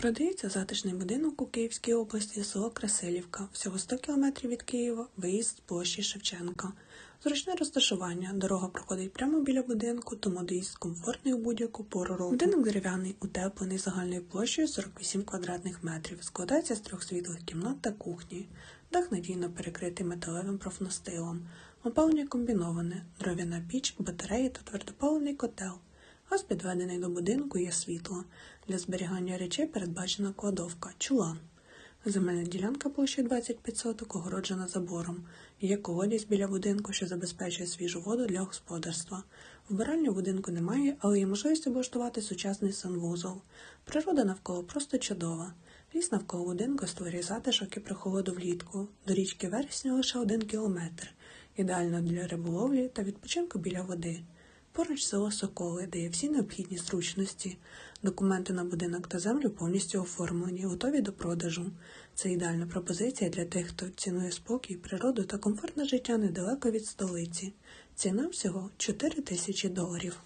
Продається затишний будинок у Київській області, село Красилівка, всього 100 км від Києва, виїзд з площі Шевченка. Зручне розташування, дорога проходить прямо біля будинку, тому доїзд комфортний у будь-яку пору року. Будинок дерев'яний, утеплений загальною площею 48 квадратних метрів, складається з трьох світлих кімнат та кухні. Дах надійно перекритий металевим профнастилом. Опалення комбіноване, дров'яна піч, батареї та твердопаливний котел. Газ підведений до будинку є світло. Для зберігання речей передбачена кладовка, чулан. Земельна ділянка площею 25 соток огороджена забором. Є колодязь біля будинку, що забезпечує свіжу воду для господарства. Вбиральні будинку немає, але є можливість облаштувати сучасний санвузол. Природа навколо просто чудова. Ліс навколо будинку створює затишок і прохолоду влітку. До річки вересня лише один кілометр. Ідеально для риболовлі та відпочинку біля води. Поруч село Соколи дає всі необхідні зручності. Документи на будинок та землю повністю оформлені, готові до продажу. Це ідеальна пропозиція для тих, хто цінує спокій, природу та комфортне життя недалеко від столиці. Ціна всього 4 тисячі доларів.